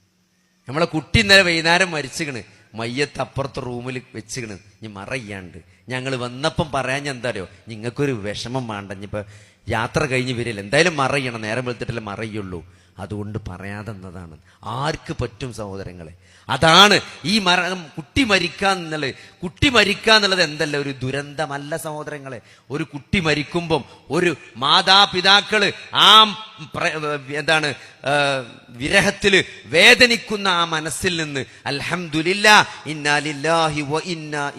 നമ്മളെ കുട്ടി ഇന്നലെ വൈകുന്നേരം മരിച്ചുകണ് മയ്യത്ത് അപ്പുറത്തെ റൂമിൽ വെച്ചുകണ് ഇനി മറയ്യാണ്ട്. ഞങ്ങൾ വന്നപ്പം പറയാൻ എന്താ അറിയോ? നിങ്ങൾക്കൊരു വിഷമം വേണ്ട. ഇനിയിപ്പോ യാത്ര കഴിഞ്ഞ് വരില്ല. എന്തായാലും മറയണം. നേരം വെളുത്തിട്ടല്ലേ മറയുള്ളൂ. അതുകൊണ്ട് പറയാതെന്നതാണ്. ആർക്ക് പറ്റും സഹോദരങ്ങളെ? അതാണ് ഈ മരണം കുട്ടി മരിക്കുക എന്നുള്ളത് കുട്ടി മരിക്കുക എന്നുള്ളത് എന്തല്ല? ഒരു ദുരന്തമല്ല സഹോദരങ്ങളെ. ഒരു കുട്ടി മരിക്കുമ്പം ഒരു മാതാപിതാക്കൾ ആ എന്താണ് വിരഹത്തിൽ വേദനിക്കുന്ന ആ മനസ്സിൽ നിന്ന് അൽഹംദുലില്ല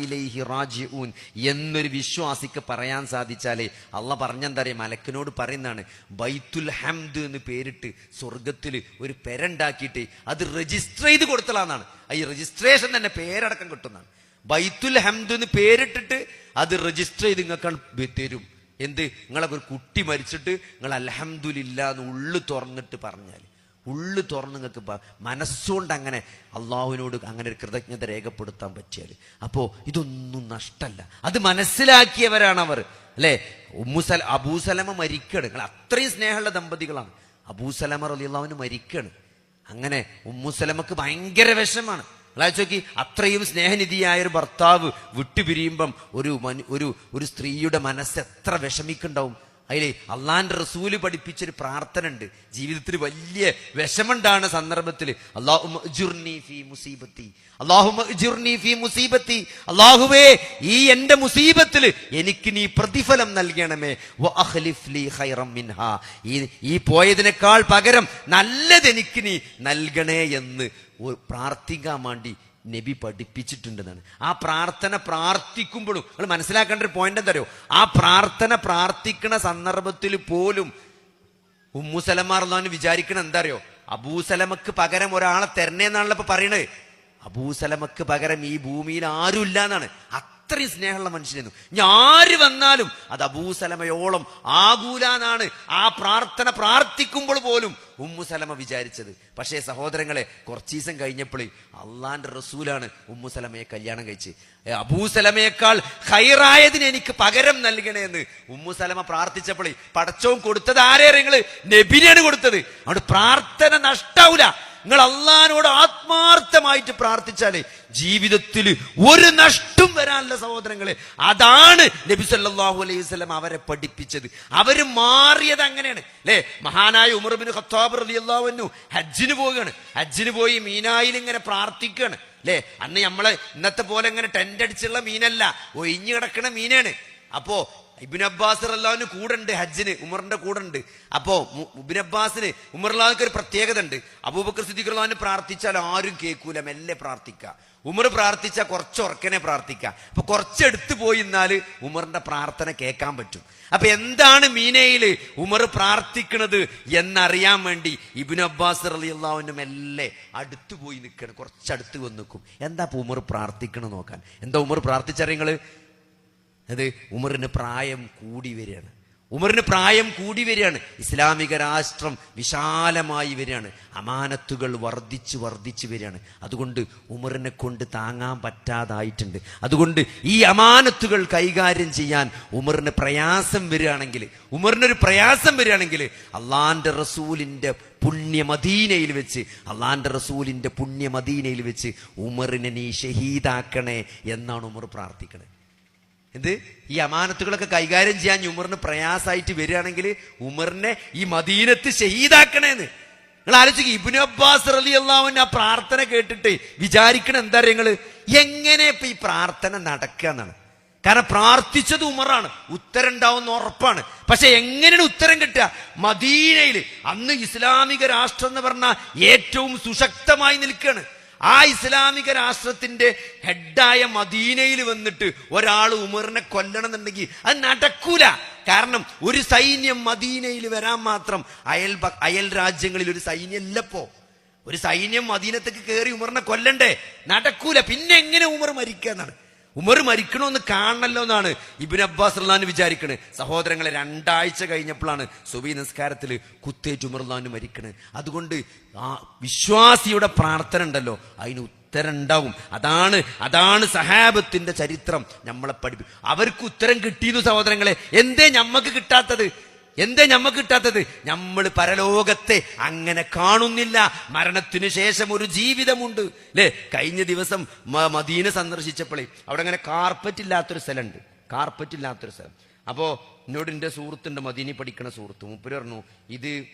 ഇലൈഹി റാജിഊൻ എന്നൊരു വിശ്വാസിക്ക് പറയാൻ സാധിച്ചാലേ അള്ള പറഞ്ഞെന്താറിയ മലക്കിനോട് പറയുന്നതാണ് ബൈത്തുൽ ഹംദ് എന്ന് പേരിട്ട് സ്വർഗത്തിൽ ഒരു പെരണ്ടാക്കിയിട്ട് അത് രജിസ്റ്റർ ചെയ്ത് കൊടുത്തലാന്നാണ്. ഈ രജിസ്ട്രേഷൻ തന്നെ പേരടക്കം കിട്ടുന്നതാണ്. ബൈത്തുൽ ഹംദ് എന്ന് പേരിട്ടിട്ട് അത് രജിസ്റ്റർ ചെയ്ത് നിങ്ങൾക്ക് തരും. എന്ത്? നിങ്ങളൊക്കെ ഒരു കുട്ടി മരിച്ചിട്ട് നിങ്ങൾ അലഹമില്ല എന്ന് ഉള്ളു തുറന്നിട്ട് പറഞ്ഞാൽ ഉള്ളു തുറന്ന് നിങ്ങൾക്ക് മനസ്സുകൊണ്ട് അങ്ങനെ അള്ളാഹുവിനോട് അങ്ങനെ ഒരു കൃതജ്ഞത രേഖപ്പെടുത്താൻ പറ്റിയാൽ അപ്പോൾ ഇതൊന്നും നഷ്ടമല്ല അത് മനസ്സിലാക്കിയവരാണ് അവർ. അല്ലേ? ഉമ്മുസൽ അബൂസലമ മരിക്കണം. നിങ്ങൾ അത്രയും സ്നേഹമുള്ള ദമ്പതികളാണ്. അബൂസലമ റലിയുള്ളവന് മരിക്കണം. അങ്ങനെ ഉമ്മുസലമക്ക് ഭയങ്കര വിഷമാണ്. നോക്കി അത്രയും സ്നേഹനിധിയായ ഒരു ഭർത്താവ് വിട്ടുപിരിയുമ്പം ഒരു ഒരു ഒരു സ്ത്രീയുടെ മനസ്സ് എത്ര വിഷമിക്കുണ്ടാവും അതിലെ അള്ളാന്റെ റസൂൽ പഠിപ്പിച്ചൊരു പ്രാർത്ഥന ഉണ്ട് ജീവിതത്തിൽ വലിയ വിഷമുണ്ടാണ് സന്ദർഭത്തിൽ മുസീബത്തി അള്ളാഹുവേ ഈ എന്റെ മുസീബത്തിൽ എനിക്ക് നീ പ്രതിഫലം നൽകണമേ. ഈ ഈ പോയതിനേക്കാൾ പകരം നല്ലത് എനിക്ക് നീ നൽകണേ എന്ന് പ്രാർത്ഥിക്കാൻ വേണ്ടി നബി പഠിപ്പിച്ചിട്ടുണ്ടെന്നാണ്. ആ പ്രാർത്ഥന പ്രാർത്ഥിക്കുമ്പോഴും നിങ്ങൾ മനസ്സിലാക്കേണ്ട ഒരു പോയിന്റ് എന്തറിയോ ആ പ്രാർത്ഥന പ്രാർത്ഥിക്കുന്ന സന്ദർഭത്തിൽ പോലും ഉമ്മുസലമാർ എന്നാണ് വിചാരിക്കണ എന്താ അറിയോ? അബൂസലമക്ക് പകരം ഒരാളെ തരണേന്നാണല്ലോ ഇപ്പൊ പറയണത്. അബൂസലമക്ക് പകരം ഈ ഭൂമിയിൽ ആരുമില്ല എന്നാണ്. അത്രയും സ്നേഹമുള്ള മനുഷ്യനായിരുന്നു. ഞാര് വന്നാലും അത് അബൂസലമയോളം ആകൂലാന്നാണ്. ആ പ്രാർത്ഥന പ്രാർത്ഥിക്കുമ്പോൾ പോലും ഉമ്മുസലമ വിചാരിച്ചത്. പക്ഷേ സഹോദരങ്ങളെ കുറച്ച് ദിവസം കഴിഞ്ഞപ്പോൾ അള്ളാന്റെ റസൂലാണ് ഉമ്മുസലമയെ കല്യാണം കഴിച്ച്. അബൂസലമയേക്കാൾ ഹൈറായതിന് എനിക്ക് പകരം നൽകണേ എന്ന് ഉമ്മുസലമ പ്രാർത്ഥിച്ചപ്പോൾ പടച്ചവും കൊടുത്തത് ആരേറെ നിങ്ങൾ നബിനെയാണ് കൊടുത്തത്. അവിടെ പ്രാർത്ഥന നഷ്ടാവൂല. നിങ്ങൾ അള്ളഹാനോട് ആത്മാർത്ഥമായിട്ട് പ്രാർത്ഥിച്ചാലേ ജീവിതത്തിൽ ഒരു നഷ്ടം വരാനുള്ള സഹോദരങ്ങളെ അതാണ് നബി സല്ലല്ലാഹു അലൈഹി വസല്ലം അവരെ പഠിപ്പിച്ചത്. അവർ മാറിയത് അങ്ങനെയാണ്. അല്ലേ മഹാനായ ഉമർബിൻ ഖത്താബ് റളിയല്ലാഹു അൻഹു ഹജ്ജിന് പോവുകയാണ്. ഹജ്ജിന് പോയി മീനായിൽ ഇങ്ങനെ പ്രാർത്ഥിക്കുകയാണ്. അല്ലേ അന്ന് നമ്മളെ ഇന്നത്തെ പോലെ ഇങ്ങനെ ടെന്റ് അടിച്ചുള്ള മീനല്ല. ഒഴിഞ്ഞു കിടക്കുന്ന മീനാണ്. അപ്പോ ഇബിൻ അബ്ബാസ് അള്ളാഹുവിന് കൂടെ ഉണ്ട് ഹജ്ജിന് ഉമറിന്റെ കൂടെ ഉണ്ട് അപ്പോ ഇബിൻ അബ്ബാസിന് ഉമർലാഹുക്ക് ഒരു പ്രത്യേകത ഉണ്ട് അബൂബക്കർ സിദ്ദീഖ് അള്ളാഹുവിന് പ്രാർത്ഥിച്ചാൽ ആരും കേൾക്കൂല മെല്ലെ പ്രാർത്ഥിക്കുക ഉമർ പ്രാർത്ഥിച്ചാൽ കുറച്ച് ഉറക്കനെ പ്രാർത്ഥിക്കുക അപ്പൊ കുറച്ചെടുത്ത് പോയി എന്നാൽ ഉമറിന്റെ പ്രാർത്ഥന കേൾക്കാൻ പറ്റും. അപ്പൊ എന്താണ് മീനയിൽ ഉമർ പ്രാർത്ഥിക്കുന്നത് എന്നറിയാൻ വേണ്ടി ഇബിൻ അബ്ബാസ് അലി അള്ളാഹുവിന് മെല്ലെ അടുത്തു പോയി നിൽക്കണം കുറച്ചടുത്ത് വന്ന് നിൽക്കും എന്താ ഉമർ പ്രാർത്ഥിക്കണം നോക്കാൻ? എന്താ ഉമർ പ്രാർത്ഥിച്ചറിയങ്ങൾ അത് ഉമറിന് പ്രായം കൂടി വരികയാണ്. ഉമറിന് പ്രായം കൂടി വരികയാണ്. ഇസ്ലാമിക രാഷ്ട്രം വിശാലമായി വരികയാണ്. അമാനത്തുകൾ വർദ്ധിച്ച് വർദ്ധിച്ച് വരികയാണ്. അതുകൊണ്ട് ഉമറിനെ കൊണ്ട് താങ്ങാൻ പറ്റാതായിട്ടുണ്ട്. അതുകൊണ്ട് ഈ അമാനത്തുകൾ കൈകാര്യം ചെയ്യാൻ ഉമറിന് പ്രയാസം വരികയാണെങ്കിൽ ഉമറിനൊരു പ്രയാസം വരികയാണെങ്കിൽ അള്ളാന്റെ റസൂലിന്റെ പുണ്യമദീനയിൽ വെച്ച് അള്ളാന്റെ റസൂലിന്റെ പുണ്യമദീനയിൽ വെച്ച് ഉമറിനെ നീ ഷഹീദാക്കണേ എന്നാണ് ഉമർ പ്രാർത്ഥിക്കണത് എന്ത്? ഈ അമാനത്തുകളൊക്കെ കൈകാര്യം ചെയ്യാൻ ഉമറിന് പ്രയാസമായിട്ട് വരികയാണെങ്കിൽ ഉമറിനെ ഈ മദീനത്ത് ഷഹീദാക്കണേന്ന് നിങ്ങൾ ആലോചിക്കുക ഇബിന് അബ്ബാസ് അലി അള്ളാഹുവിന്റെ ആ പ്രാർത്ഥന കേട്ടിട്ട് വിചാരിക്കണ എന്താ നിങ്ങൾ എങ്ങനെ ഇപ്പൊ ഈ പ്രാർത്ഥന നടക്കുക എന്നാണ്. കാരണം പ്രാർത്ഥിച്ചത് ഉമറാണ്. ഉത്തരം ഉണ്ടാവുന്ന ഉറപ്പാണ്. പക്ഷെ എങ്ങനെയാണ് ഉത്തരം കിട്ടുക? മദീനയിൽ അന്ന് ഇസ്ലാമിക രാഷ്ട്രം എന്ന് പറഞ്ഞാൽ ഏറ്റവും സുശക്തമായി നിൽക്കുകയാണ്. ആ ഇസ്ലാമിക രാഷ്ട്രത്തിന്റെ ഹെഡായ മദീനയിൽ വന്നിട്ട് ഒരാൾ ഉമറിനെ കൊല്ലണം എന്നുണ്ടെങ്കിൽ അത് നടക്കൂല. കാരണം ഒരു സൈന്യം മദീനയിൽ വരാൻ മാത്രം അയൽ അയൽ രാജ്യങ്ങളിൽ ഒരു സൈന്യം ഇല്ലപ്പോ ഒരു സൈന്യം മദീനത്തേക്ക് കയറി ഉമറിനെ കൊല്ലണ്ടേ? നടക്കൂല. പിന്നെ എങ്ങനെ ഉമർ മരിക്കുക എന്നാണ് ഉമർ മരിക്കണമെന്ന് കാണണല്ലോ എന്നാണ് ഇബിൻ അബ്ബാസ് റഹ്ലാൻ വിചാരിക്കണേ. സഹോദരങ്ങളെ രണ്ടാഴ്ച കഴിഞ്ഞപ്പോഴാണ് സുബി നിസ്കാരത്തിൽ കുത്തേറ്റ് ഉമർ ഉമർലാന് മരിക്കണേ. അതുകൊണ്ട് ആ വിശ്വാസിയുടെ പ്രാർത്ഥന ഉണ്ടല്ലോ അതിന് ഉത്തരം ഉണ്ടാവും. അതാണ് അതാണ് സഹാബത്തിന്റെ ചരിത്രം. നമ്മളെ പഠിപ്പി അവർക്ക് ഉത്തരം കിട്ടിയെന്നു സഹോദരങ്ങളെ എന്തേ ഞമ്മക്ക് കിട്ടാത്തത്? എന്തേ ഞമ്മക്ക് കിട്ടാത്തത്? നമ്മൾ പരലോകത്തെ അങ്ങനെ കാണുന്നില്ല. മരണത്തിനു ശേഷം ഒരു ജീവിതമുണ്ട്. അല്ലേ കഴിഞ്ഞ ദിവസം മദീനെ സന്ദർശിച്ചപ്പോഴേ അവിടെ അങ്ങനെ കാർപ്പറ്റ് ഇല്ലാത്തൊരു സ്ഥലമുണ്ട്. കാർപ്പറ്റ് ഇല്ലാത്തൊരു സ്ഥലം. അപ്പോ എന്നോട് എന്റെ സുഹൃത്തുണ്ട് മദീനി പഠിക്കണ സുഹൃത്ത്. മുപ്പര് പറഞ്ഞു ഇത്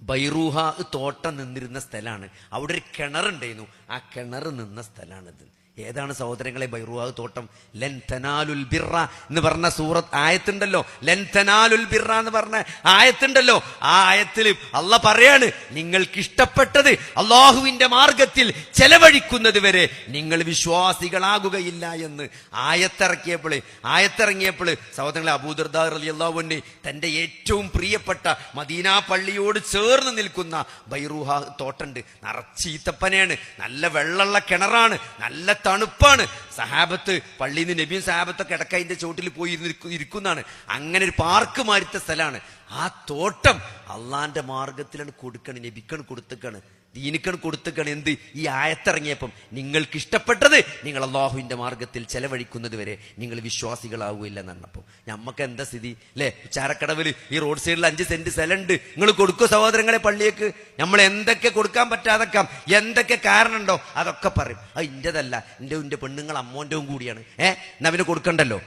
ബൈറൂഹ തോട്ടം നിന്നിരുന്ന സ്ഥലമാണ്. അവിടെ ഒരു കിണറുണ്ടായിരുന്നു. ആ കിണർ നിന്ന സ്ഥലമാണിത്. ഏതാണ് സഹോദരങ്ങളെ ബൈറുവാഹ് തോട്ടം? ലൻ തനാലുൽ ബിറ എന്ന് പറഞ്ഞ സൂറത്ത് ആയത്തുണ്ടല്ലോ. ലൻ തനാലുൽ ബിറ എന്ന് പറഞ്ഞ ആയത്തുണ്ടല്ലോ. ആ ആയത്തിൽ അല്ല പറയാണ് നിങ്ങൾക്ക് ഇഷ്ടപ്പെട്ടത് അള്ളാഹുവിന്റെ മാർഗത്തിൽ ചെലവഴിക്കുന്നത് വരെ നിങ്ങൾ വിശ്വാസികളാകുകയില്ല എന്ന്. ആയത്തിറക്കിയപ്പോൾ ആയത്തിറങ്ങിയപ്പോൾ സഹോദരങ്ങളെ അബൂദർദാർ അലി അള്ളാഹുവിന് തന്റെ ഏറ്റവും പ്രിയപ്പെട്ട മദീന പള്ളിയോട് ചേർന്ന് നിൽക്കുന്ന ബൈറുഹ തോട്ടുണ്ട്. നിറച്ചീത്തപ്പനയാണ്. നല്ല വെള്ളമുള്ള കിണറാണ്. നല്ല തണുപ്പാണ്. സഹാബത്ത് പള്ളിയിൽ നിന്ന് നബിയും സഹാബത്തൊക്കെ ഇടക്കതിന്റെ ചോട്ടിൽ പോയി ഇരിക്കുന്നതാണ്. അങ്ങനെ ഒരു പാർക്ക് മാരിത്ത സ്ഥലമാണ്. ആ തോട്ടം അള്ളാന്റെ മാർഗത്തിലാണ് കൊടുക്കണ് നബിക്കണ് കൊടുത്തക്കാണ് ദീനിക്കണ് കൊടുത്തക്കാണ് എന്ത്? ഈ ആയത്തിറങ്ങിയപ്പം നിങ്ങൾക്ക് ഇഷ്ടപ്പെട്ടത് നിങ്ങൾ അള്ളാഹുവിന്റെ മാർഗത്തിൽ ചെലവഴിക്കുന്നത് വരെ നിങ്ങൾ വിശ്വാസികളാവുകയില്ല എന്നപ്പം നമ്മക്ക് എന്താ സ്ഥിതി? അല്ലെ ചാരക്കടവിൽ ഈ റോഡ് സൈഡിൽ അഞ്ച് സെന്റ് സ്ഥലമുണ്ട് നിങ്ങൾ കൊടുക്കുക സഹോദരങ്ങളെ പള്ളിയേക്ക്? നമ്മൾ എന്തൊക്കെ കൊടുക്കാൻ പറ്റാതെക്കാം എന്തൊക്കെ കാരണമുണ്ടോ അതൊക്കെ പറയും. അത് ഇന്റെതല്ല. എന്റെ എന്റെ പെണ്ണുങ്ങൾ അമ്മോന്റെവും കൂടിയാണ്. ഏഹ് നവിന് കൊടുക്കണ്ടല്ലോ?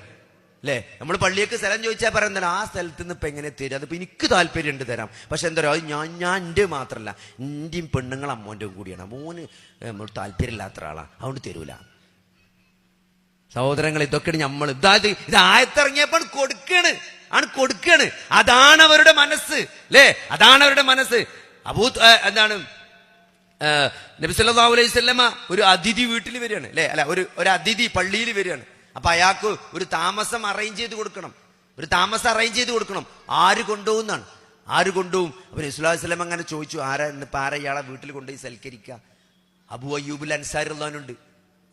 അല്ലേ നമ്മൾ പള്ളിയൊക്കെ സ്ഥലം ചോദിച്ചാൽ പറയുന്നത് ആ സ്ഥലത്ത് നിന്ന് ഇപ്പം എങ്ങനെ തരും? അതിപ്പോൾ എനിക്ക് താല്പര്യമുണ്ട് തരാം. പക്ഷെ എന്താ പറയുക ഞാൻ ഞാൻ എന്റെ മാത്രമല്ല എന്റെയും പെണ്ണുങ്ങൾ അമ്മോന്റെയും കൂടിയാണ്. മോന് നമ്മൾ താല്പര്യമില്ലാത്ത ഒരാളാണ് അതുകൊണ്ട് തരൂല. സഹോദരങ്ങൾ ഇതൊക്കെയാണ് നമ്മൾ ഇതായത് ഇത് ആയത്തിറങ്ങിയപ്പോൾ കൊടുക്കാണ്. ആണ് കൊടുക്കാണ്. അതാണ് അവരുടെ മനസ്സ്. അല്ലേ അതാണ് അവരുടെ മനസ്സ്. അബൂ എന്താണ്? ഏ, നബി സല്ലല്ലാഹു അലൈഹി വസല്ലമ ഒരു അതിഥി വീട്ടിൽ വരികയാണ്. അല്ലെ അല്ല ഒരു ഒരു അതിഥി പള്ളിയിൽ വരികയാണ്. അപ്പൊ അയാൾക്ക് ഒരു താമസം അറേഞ്ച് ചെയ്ത് കൊടുക്കണം. ഒരു താമസം അറേഞ്ച് ചെയ്ത് കൊടുക്കണം. ആര് കൊണ്ടുപോകുന്നാണ്? ആര് കൊണ്ടുപോകും? അപ്പൊ സല്ലല്ലാഹു അങ്ങനെ ചോദിച്ചു ആരാ ഇന്നിപ്പോ ആരാ ഇയാളെ വീട്ടിൽ കൊണ്ടുപോയി സൽക്കരിക്കുക അബു അയ്യൂബുൽ അൻസാറുള്ളവനുണ്ട്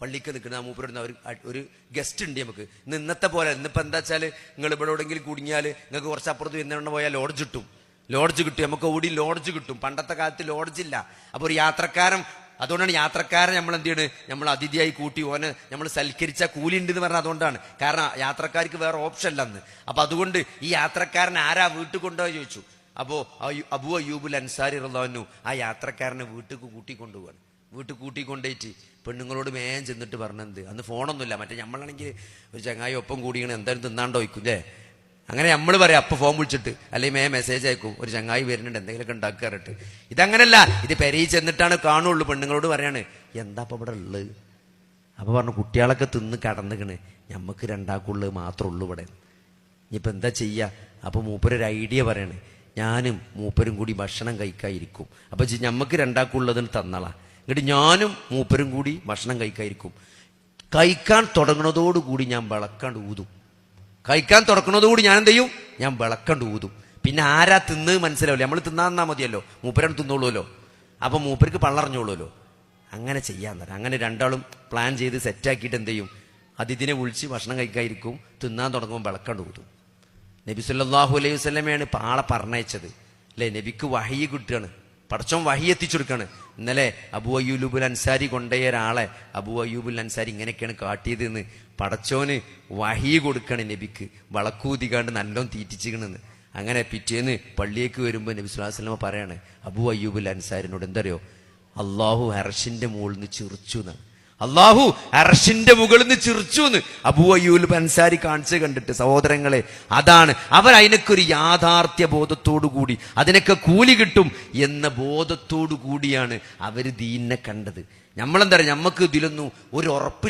പള്ളിക്ക് നിൽക്കുന്ന മൂപ്പരുന്ന ഒരു ഒരു ഗസ്റ്റ് ഉണ്ട് നമുക്ക്. ഇന്ന് ഇന്നത്തെ പോലെ ഇന്നിപ്പോ എന്താ വെച്ചാൽ നിങ്ങൾ ഇവിടെ എവിടെയെങ്കിലും കുടുങ്ങിയാൽ നിങ്ങൾക്ക് കുറച്ച് അപ്പുറത്ത് എന്നെ പോയാൽ ലോഡ്ജ് കിട്ടും. ലോഡ്ജ് കിട്ടും. നമുക്ക് ഓടി ലോഡ്ജ് കിട്ടും. പണ്ടത്തെ കാലത്ത് ലോഡ്ജ് ഇല്ല. അപ്പോൾ ഒരു യാത്രക്കാരൻ അതുകൊണ്ടാണ് യാത്രക്കാരെ നമ്മൾ എന്ത് ചെയ്യണ് നമ്മൾ അതിഥിയായി കൂട്ടി ഓന് നമ്മൾ സൽക്കരിച്ച കൂലി ഉണ്ട് എന്ന് പറഞ്ഞാൽ അതുകൊണ്ടാണ്. കാരണം യാത്രക്കാർക്ക് വേറെ ഓപ്ഷൻ അല്ല അന്ന്. അപ്പൊ അതുകൊണ്ട് ഈ യാത്രക്കാരൻ ആരാ വീട്ടിൽ കൊണ്ടുപോയി ചോദിച്ചു. അപ്പോ അയ്യു- അബു അയ്യൂബുൽ അൻസാരി റഹ്ലാനു ആ യാത്രക്കാരനെ വീട്ടിൽ കൂട്ടിക്കൊണ്ടുപോവാണ് വീട്ടിൽ കൂട്ടി കൊണ്ടുപോയിട്ട് പെണ്ണുങ്ങളോട് മേൻ ചെന്നിട്ട് പറഞ്ഞത് അന്ന് ഫോണൊന്നുമില്ല മറ്റേ നമ്മളാണെങ്കിൽ ഒരു ചങ്ങായി ഒപ്പം കൂടിയാണ് എന്തായാലും തിന്നാണ്ടോ വയ്ക്കും അല്ലേ അങ്ങനെ നമ്മൾ പറയാം അപ്പൊ ഫോൺ വിളിച്ചിട്ട് അല്ലെങ്കിൽ മേ മെസ്സേജ് അയക്കും ഒരു ചങ്ങായി വരുന്നുണ്ട് എന്തെങ്കിലുമൊക്കെ ഉണ്ടാക്കാറിട്ട് ഇതങ്ങനല്ല ഇത് പെരയിൽ ചെന്നിട്ടാണ് കാണുള്ളൂ പെണ്ണുങ്ങളോട് പറയാണ് എന്താ അപ്പൊ ഇവിടെ ഉള്ളത് അപ്പൊ പറഞ്ഞു കുട്ടികളൊക്കെ തിന്ന് കടന്നുകണ് ഞമ്മക്ക് രണ്ടാക്കുള്ളത് മാത്രമേ ഉള്ളൂ ഇവിടെ. ഇനിയിപ്പോൾ എന്താ ചെയ്യുക അപ്പോൾ മൂപ്പരൊരു ഐഡിയ പറയാണ് ഞാനും മൂപ്പരും കൂടി ഭക്ഷണം കഴിക്കാതിരിക്കും അപ്പോൾ ഞമ്മക്ക് രണ്ടാക്കുള്ളതിന് തന്നളാ. എന്നിട്ട് ഞാനും മൂപ്പരും കൂടി ഭക്ഷണം കഴിക്കാതിരിക്കും കഴിക്കാൻ തുടങ്ങുന്നതോടുകൂടി ഞാൻ വിളക്കാണ്ട് ഊതും. കഴിക്കാൻ തുറക്കുന്നതുകൂടി ഞാൻ എന്ത് ചെയ്യും? ഞാൻ വിളക്കണ്ട് ഊതും. പിന്നെ ആരാ തിന്ന് മനസ്സിലാവില്ല. നമ്മൾ തിന്നാൻ തന്നാ മതിയല്ലോ. മൂപ്പരൻ തിന്നോളൂല്ലോ അപ്പം മൂപ്പർക്ക് പള്ളറിഞ്ഞോളൂല്ലോ അങ്ങനെ ചെയ്യാൻ തരാം അങ്ങനെ രണ്ടാളും പ്ലാൻ ചെയ്ത് സെറ്റാക്കിയിട്ട് എന്ത് ചെയ്യും? അതിഥിനെ വിളിച്ച് ഭക്ഷണം കഴിക്കാതിരിക്കും. തിന്നാൻ തുടങ്ങുമ്പോൾ വിളക്കണ്ട് ഊതും. നബി സല്ലല്ലാഹു അലൈഹി വസല്ലമയാണ് ഇപ്പൊ ആളെ പറഞ്ഞയച്ചത്. അല്ലേ? നബിക്ക് വഹയി കിട്ടുകയാണ്. പടച്ചോൻ വഹി എത്തിച്ചു കൊടുക്കാണ് ഇന്നലെ അബു അയ്യൂലുബുൽ അൻസാരി കൊണ്ടുപോയ ഒരാളെ അബു അയ്യൂബുൽ അൻസാരി ഇങ്ങനെയൊക്കെയാണ് കാട്ടിയത് എന്ന് പടച്ചോന് വഹി കൊടുക്കാണ് നബിക്ക്. വളക്കൂതികാണ്ട് നല്ലോണം തീറ്റിച്ചിക്കണെന്ന് അങ്ങനെ പിറ്റേന്ന് പള്ളിയേക്ക് വരുമ്പോൾ നബി വസല്ലമ പറയാണ് അബു അയ്യൂബുൽ അൻസാരിനോട് എന്തറിയോ അള്ളാഹു ഹർഷിന്റെ മുകളിൽ നിന്ന് ചിറിച്ചു എന്നാണ്. അള്ളാഹു അർഷിന്റെ മുകളിൽ നിന്ന് ചിറിച്ചു എന്ന് അബൂ അയ്യൂൽ അൻസാരി കാണിച്ച് കണ്ടിട്ട് സഹോദരങ്ങളെ. അതാണ് അവർ അതിനൊക്കെ ഒരു യാഥാർത്ഥ്യ ബോധത്തോടു കൂടി അതിനൊക്കെ കൂലി കിട്ടും എന്ന ബോധത്തോടു കൂടിയാണ് അവർ ദീനിനെ കണ്ടത്. നമ്മളെന്താ പറയുക നമുക്ക് ഇതിലൊന്നും ഒരു ഉറപ്പില്ല.